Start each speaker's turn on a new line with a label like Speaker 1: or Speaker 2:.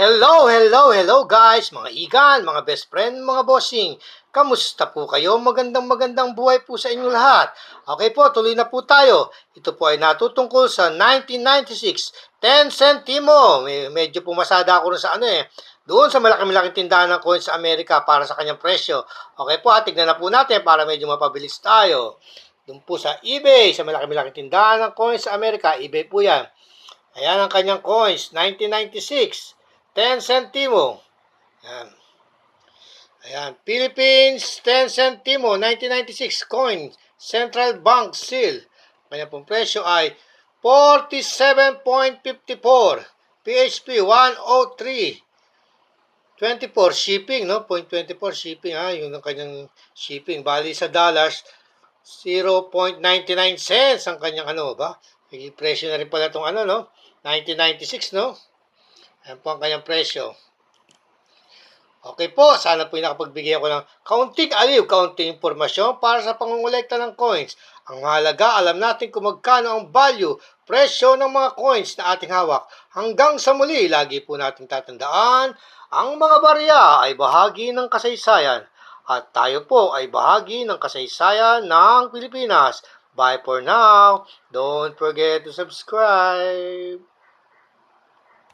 Speaker 1: Hello, hello, hello guys, mga igan, mga best friend, mga bossing. Kamusta po kayo? Magandang magandang buhay po sa inyong lahat. Okay po, tuloy na po tayo. Ito po ay natutungkol sa 1996, 10 centimo. Medyo pumasada ako sa ano eh. Doon sa malaki-malaking tindahan ng coins sa Amerika para sa kanyang presyo. Okay po, ah, tignan na po natin para medyo mapabilis tayo. Doon po sa eBay, sa malaki-malaking tindahan ng coins sa Amerika, eBay po yan. Ayan ang kanyang coins, 1996. 10 centimo. Ayan. Ayan. Philippines, 10 centimo, 1996 coin. Central Bank seal. Kanya pong presyo ay 47.54. PHP 103. 24 shipping, no? 0.24 shipping, ha? Yun ang kanyang shipping. Bali sa dollars, 0.99 cents ang kanyang ano ba? May presyo na rin pala itong ano, no? 1996, no? Ayan po ang kanyang presyo. Okay po, sana po nakapagbigay ako ng kaunting aliw, kaunting impormasyon para sa pangungulekta ng coins. Ang mahalaga, alam natin kung magkano ang value, presyo ng mga coins na ating hawak. Hanggang sa muli, lagi po natin tatandaan, ang mga barya ay bahagi ng kasaysayan at tayo po ay bahagi ng kasaysayan ng Pilipinas. Bye for now. Don't forget to subscribe.